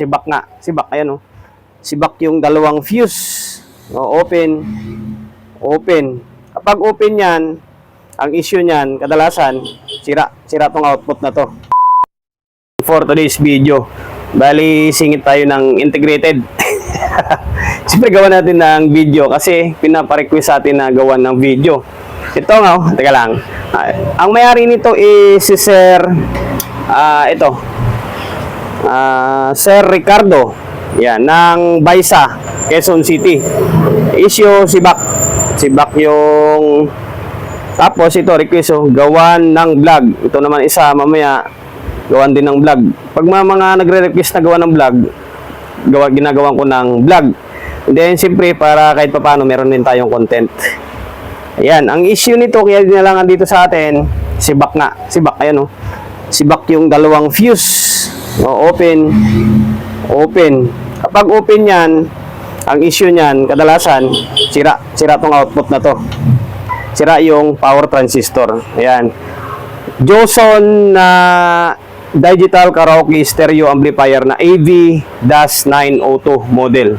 sibak nga. Sibak, ayan oh. Sibak yung dalawang fuse. O, open. Open. Kapag open yan, ang issue niyan, kadalasan, sira. Sira tong output na to. For today's video, bali singit tayo ng integrated. Siyempre gawa natin ng video kasi pinaparequest sa atin na gawa ng video. Ito nga, oh, teka lang. Ah, ang may-ari nito is si Sir, ah, ito, Ah, Sir Ricardo, yan, ng Baisa, Quezon City. Issue si Bak. Si Bak yung tapos ito request oh, gawan ng vlog. Ito naman isa mamaya gawan din ng vlog. Pag mga, mga nagre-request na gawan ng vlog, gawa ginagawan ko ng vlog. And then siyempre para kahit papaano meron din tayong content. Ayan, ang issue nito kaya dinalangan dito sa atin, si Bak nga. Si Bak, ayan oh. Si Bak yung dalawang fuse. O, open. Open. Kapag open yan, ang issue niyan, kadalasan, sira. Sira tong output na to. Sira yung power transistor. Ayan. Joson na digital karaoke stereo amplifier na AV-902 model.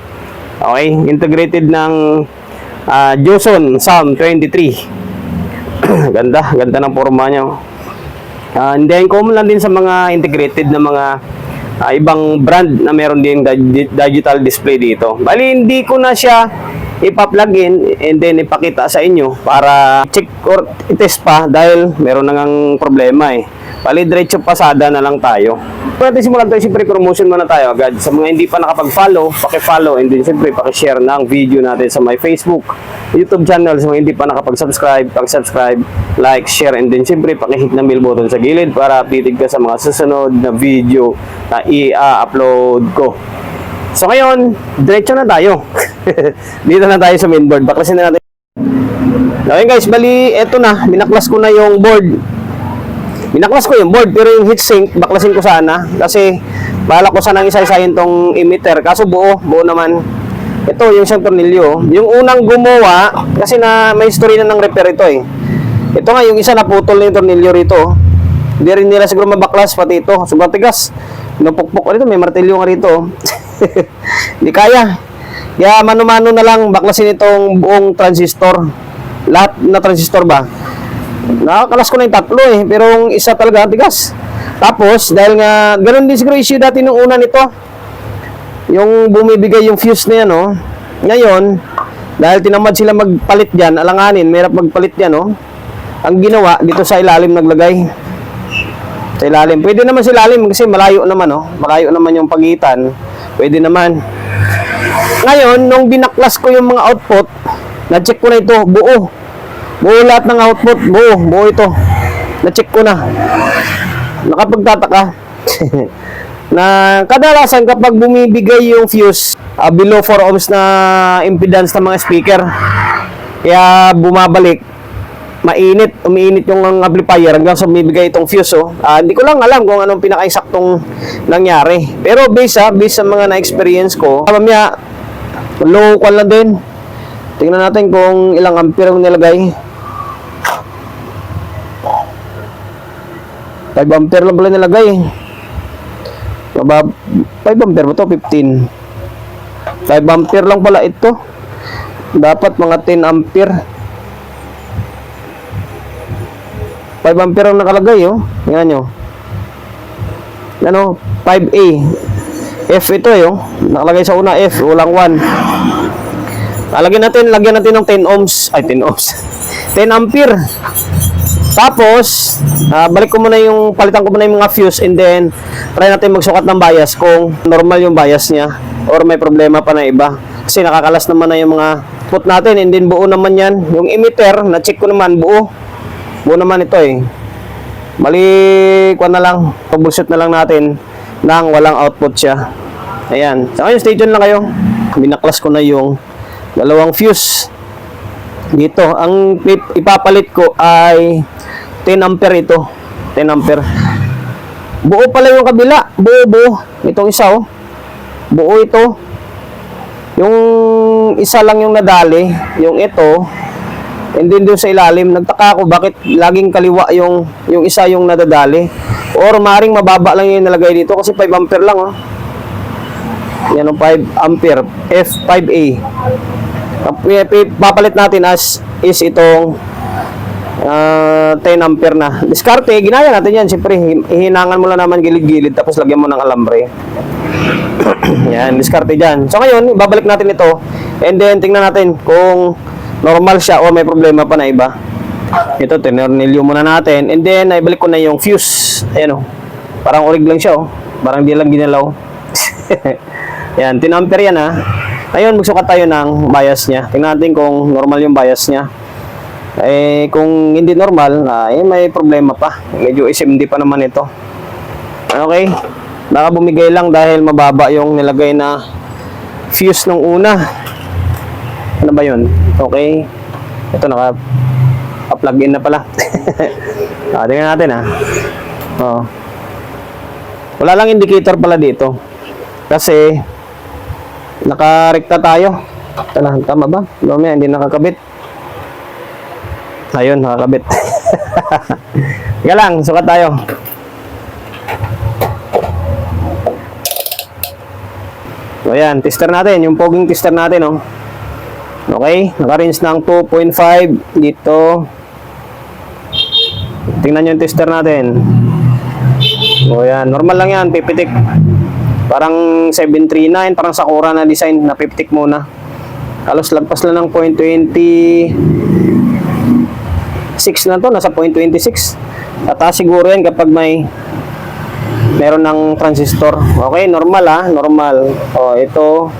Okay? Integrated ng ah, Joson SAM 23. ganda, ganda ng forma niya. oh. Ah, and then common lang din sa mga integrated na mga ah, ibang brand na meron din dig- digital display dito. Bali hindi ko na siya ipa-plug in and then ipakita sa inyo para check or test pa dahil meron na ngang problema eh. Bali diretso pasada na lang tayo. Kung natin simulan tayo, siyempre promotion muna tayo agad. Sa mga hindi pa nakapag-follow, paki-follow and then siyempre paki-share ng video natin sa my Facebook, YouTube channel. Sa mga hindi pa nakapag-subscribe, paki-subscribe, like, share and then siyempre paki-hit na bell button sa gilid para updated ka sa mga susunod na video na i-upload ko. So ngayon, diretso na tayo. Dito na tayo sa mainboard. Baklasin na natin. Okay guys, bali, eto na. Binaklas ko na yung board. Binaklas ko yung board, pero yung heatsink, baklasin ko sana. Kasi, bahala ko sanang isa-isahin tong emitter. Kaso buo, buo naman. Ito, yung isang tornilyo. Yung unang gumawa, kasi na may history na ng repair ito eh. Ito nga, yung isa naputol na yung tornilyo rito. Hindi rin nila siguro mabaklas, pati ito. Sobrang tigas. Napukpok rito, may martilyo nga rito. Hindi kaya. Kaya mano-mano na lang baklasin itong buong transistor. Lahat na transistor ba? Nakakalas ko na yung tatlo eh. Pero yung isa talaga, tigas. Tapos, dahil nga, ganun din siguro issue dati nung una nito. Yung bumibigay yung fuse na yan, oh. Ngayon, dahil tinamad sila magpalit dyan, alanganin, merap magpalit dyan, oh. Ang ginawa, dito sa ilalim naglagay. Sa ilalim. Pwede naman sa ilalim kasi malayo naman, oh. Malayo naman yung pagitan. Pwede naman. Ngayon, nung binaklas ko yung mga output, na-check ko na ito, buo. Buo lahat ng output, buo, buo ito. Na-check ko na. Nakapagtataka. na kadalasan kapag bumibigay yung fuse ah, below 4 ohms na impedance ng mga speaker, kaya bumabalik, mainit, umiinit yung amplifier hanggang sa bumibigay itong fuse. Oh. Ah, hindi ko lang alam kung anong pinaka-exactong nangyari. Pero based, ah, based sa mga na-experience ko, mamaya, low kwan lang din. Tingnan natin kung ilang ampere ang nilagay. 5 ampere lang pala nilagay. Mabab 5 ampere ba to? 15. 5 ampere lang pala ito. Dapat mga 10 ampere. 5 ampere ang nakalagay, oh. Yan nyo. Yan, oh. 5A. F ito, eh, oh. Nakalagay sa una, F. Walang 1. Lalagyan natin, lagyan natin ng 10 ohms. Ay, 10 ohms. 10 ampere. Tapos, ah, balik ko muna yung, palitan ko muna yung mga fuse and then, try natin magsukat ng bias kung normal yung bias niya or may problema pa na iba. Kasi nakakalas naman na yung mga put natin and then buo naman yan. Yung emitter, na-check ko naman, buo. Buo naman ito eh. Mali, kuha na lang, troubleshoot na lang natin nang walang output siya. Ayan. Sa ngayon, stay tuned lang kayo. Binaklas ko na yung dalawang fuse. Dito, ang ipapalit ko ay 10 ampere ito. 10 ampere. Buo pala yung kabila. Buo, buo. Itong isa, oh. Buo ito. Yung isa lang yung nadali. Yung ito. And then doon sa ilalim, nagtaka ako bakit laging kaliwa yung, yung isa yung nadadali. Or maring mababa lang yung nalagay dito kasi 5 ampere lang, oh. Yan ang 5 ampere F5A. Papalit natin as is itong ah, 10 ampere na. Diskarte, ginaya natin yan. Siyempre, hi- hihinangan mo lang naman gilid-gilid tapos lagyan mo ng alambre. yan, diskarte dyan. So ngayon, babalik natin ito and then tingnan natin kung normal siya o may problema pa na iba. Ito, tinernilyo muna natin and then naibalik ko na yung fuse. Ayan o. Parang orig lang siya o. Parang di lang ginalaw. yan, 10 ampere yan ha. Ngayon, magsukat tayo ng bias niya. Tingnan natin kung normal yung bias niya. Eh, kung hindi normal, ah, eh, may problema pa. Medyo SMD pa naman ito. Okay? Baka bumigay lang dahil mababa yung nilagay na fuse nung una. Ano ba yun? Okay. Ito naka plug in na pala. ah, tingnan natin ah. Oh. Wala lang indicator pala dito. Kasi nakarekta tayo. Tala, tama ba? Mamaya hindi nakakabit. Ayun, nakakabit. Kaya lang, sukat tayo. So ayan, tester natin, yung poging tester natin, oh. Okay, naka-range ng 2.5 dito. Tingnan nyo yung tester natin. O yan, normal lang yan, pipitik. Parang 739, parang Sakura na design, na pipitik muna. Halos lagpas lang ng 0.26 na to, nasa 0.26. Tataas siguro yan kapag may meron ng transistor. Okay, normal ah, normal. O, ito.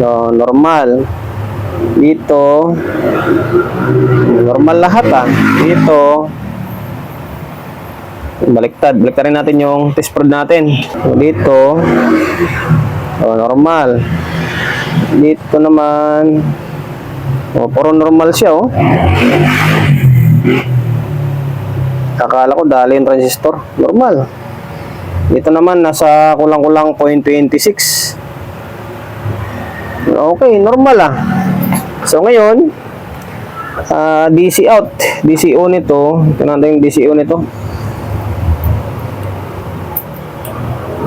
No, normal. Dito. Normal lahat ah. Dito. Baliktad. Baliktarin natin yung test prod natin. Dito. O, normal. Dito naman. O, puro normal siya oh. Akala ko dali yung transistor. Normal. Dito naman, nasa kulang-kulang 0.26. Okay, normal ah. So ngayon, ah, DC out. DCO nito. Ito natin yung DCO nito.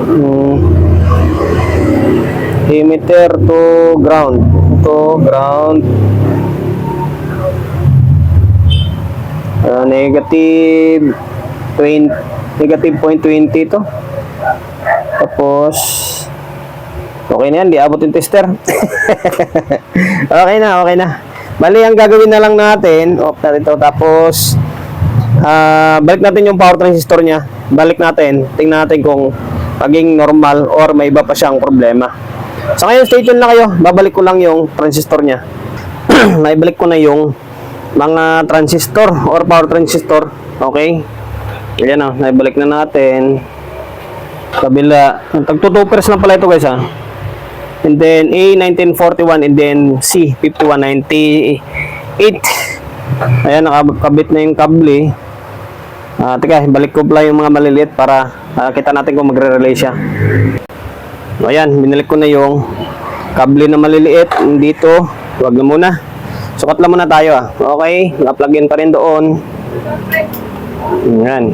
Hmm. Emitter to ground. To ground. Ah, negative 20 negative 0.20 to. Tapos Okay na yan, di abot yung tester. okay na, okay na. Bali, ang gagawin na lang natin, off na ito, tapos ah balik natin yung power transistor niya. Balik natin, tingnan natin kung maging normal or may iba pa siyang problema. So ngayon, stay tuned na kayo. Babalik ko lang yung transistor niya. Naibalik ko na yung mga transistor or power transistor. Okay? Ayan na, naibalik na natin. Kabila. Tagtutupers lang pala ito guys ha. And then A 1941 and then C 5198. Ayan, nakakabit na yung kable. Ah, teka, balik ko pala yung mga maliliit para ah, kita natin kung magre-relay siya. So, ayan, binalik ko na yung kable na maliliit dito. Huwag na muna. Sukat lang muna tayo ah. Okay, naka-plug in pa rin doon. Ayan.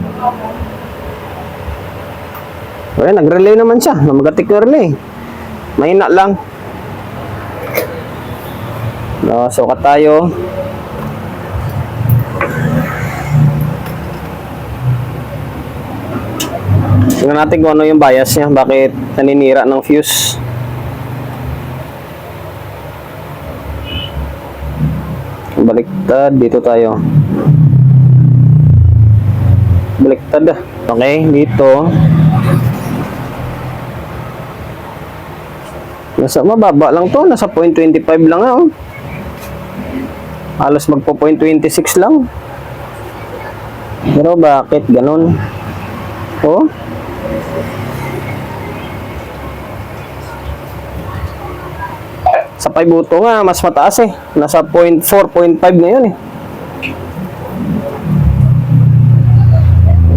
So, ayan, nag-relay naman siya. Namagatik yung relay. Mahina lang. No, sukat tayo. Tingnan natin kung ano yung bias niya. Bakit naninira ng fuse. Baliktad. Dito tayo. Baliktad ah. Okay, dito. Nasa mababa lang to. Nasa 0.25 lang ah. oh. Halos magpo 0.26 lang. Pero bakit ganun? Oh? Sa 5 buto nga, mas mataas eh. Nasa 0.4, 0.5 na yun eh.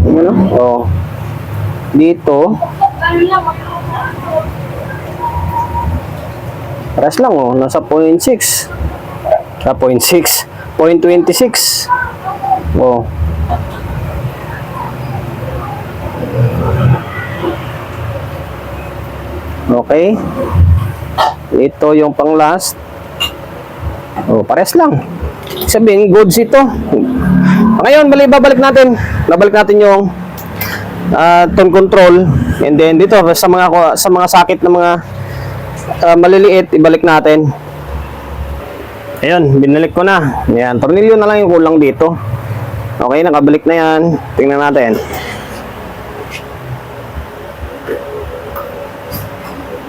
Ano? Oh. Dito. Paras lang oh, nasa 0.6. Sa 0.6. 0.26. Oh. Okay. Ito yung pang last. Oh, pares lang. Sabihin, goods ito. Ngayon, bali, babalik natin. Babalik natin yung ah, tone control. And then dito, sa mga, sa mga sakit na mga ah, maliliit, ibalik natin. Ayun, binalik ko na. Yan, tornilyo na lang yung kulang dito. Okay, nakabalik na yan. Tingnan natin.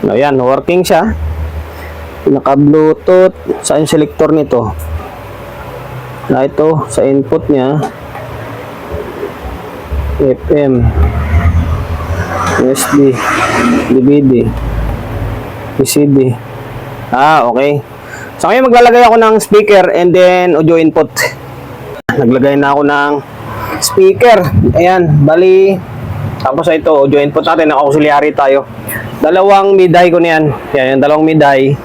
Ayan, working siya. Naka-bluetooth. Saan yung selector nito? Na ito, sa input niya. FM. USB. DVD. VCD. Ah, okay. So ngayon maglalagay ako ng speaker and then audio input. Naglagay na ako ng speaker. Ayan, bali. Tapos ito, audio input natin. Naka-auxiliary tayo. Dalawang mid-high ko niyan. Yan, yung dalawang mid-high.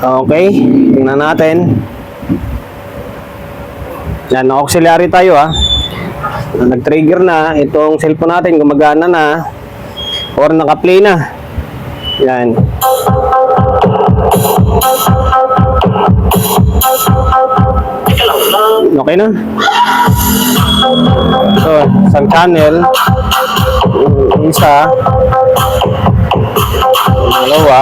Okay, tingnan natin. Yan, naka-auxiliary tayo ah. Nag-trigger na. Itong cellphone natin gumagana na. Or naka-play na. Yan. Okay na. So, isang channel. Isa. Dalawa.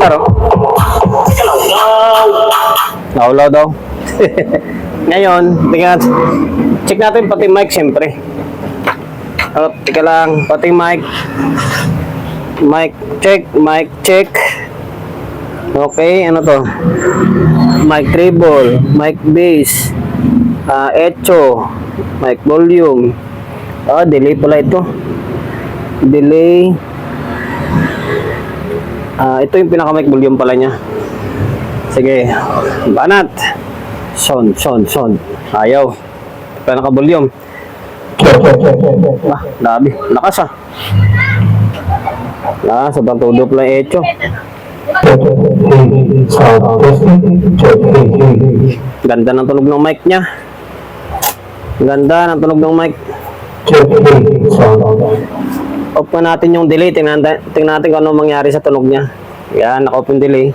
Mandar oh. Naulaw daw. Ngayon, tingnan, check natin pati mic siyempre. Oh, tika lang, pati mic. Mic check, mic check. Okay, ano to? Mic treble, mic bass, ah echo, mic volume. Oh, delay pala ito. Delay. Ah, ito yung pinaka mic volume pala niya. Sige, banat. Sound, sound, sound. Ayaw. Pinaka volume. Ah, labi. Lakas ah. Ah, sobrang tudo pala yung echo. Ganda ng tunog ng mic niya. Ganda ng tunog ng mic. Off pa natin yung delay. Tingnan, tingnan natin kung ano mangyari sa tunog niya. Yan, naka-off yung delay.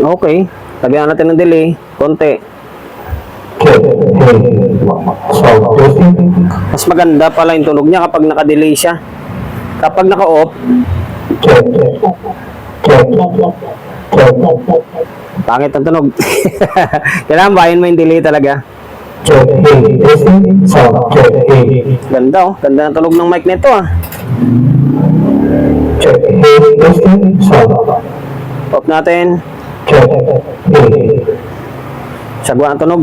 Okay. Tabihan natin ng delay. Konti. Mas maganda pala yung tunog niya kapag naka-delay siya. Kapag naka-off, pangit ang tunog. Kailangan bayan mo yung delay talaga. Ganda oh. Ganda ng tunog ng mic nito ah. Off natin. Sagwa ang tunog.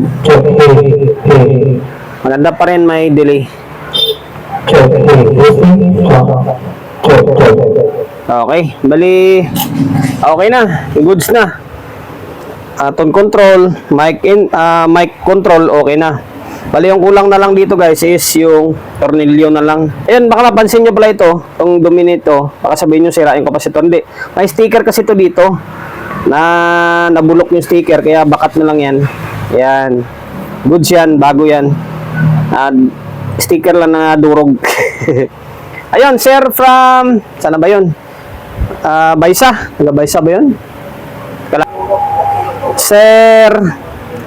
Maganda pa rin may delay. Okay. Bali, okay na. Goods na. Tone control, mic in, ah, mic control, okay na. Bali, yung kulang na lang dito guys is yung tornilyo na lang. Ayun, baka napansin nyo pala ito, itong dumi nito. Baka sabihin nyo sirain ko pa si Hindi. May sticker kasi ito dito na nabulok yung sticker, kaya bakat na lang yan. Yan. Goods yan, bago yan. Ah, sticker lang na durog. Ayun, sir from, sana ba yun? Ah, Baysa. Taga Baysa ba yun? Sir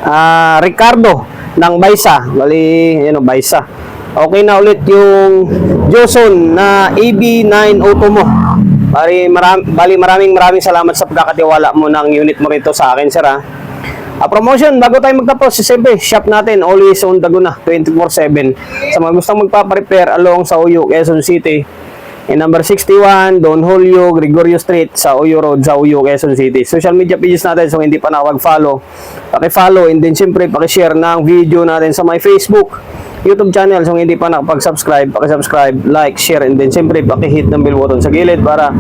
ah, Ricardo ng Baysa. Bali, yan o, Baysa. Okay na ulit yung Joson na AB9 Auto mo. Bali, maram, bali maraming maraming salamat sa pagkakatiwala mo ng unit mo rito sa akin, sir. Ha? Ah, promotion, bago tayo magtapos, siyempre, shop natin, always on Daguna, 24-7. Sa mga gustong magpa-prepare along sa Uyo, Quezon City, in number 61, Don Julio, Gregorio Street, sa Uyo Road, sa Uyo, Quezon City. Social media pages natin, so hindi pa nakapag-follow, paki-follow, and then siyempre, paki-share ng video natin sa my Facebook, YouTube channel. So, hindi pa nakapag-subscribe, paki-subscribe, like, share, and then siyempre, paki-hit ng bell button sa gilid para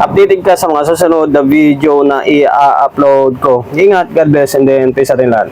updated ka sa mga susunod na video na i-upload ko. Ingat, God bless, and then peace atin lahat.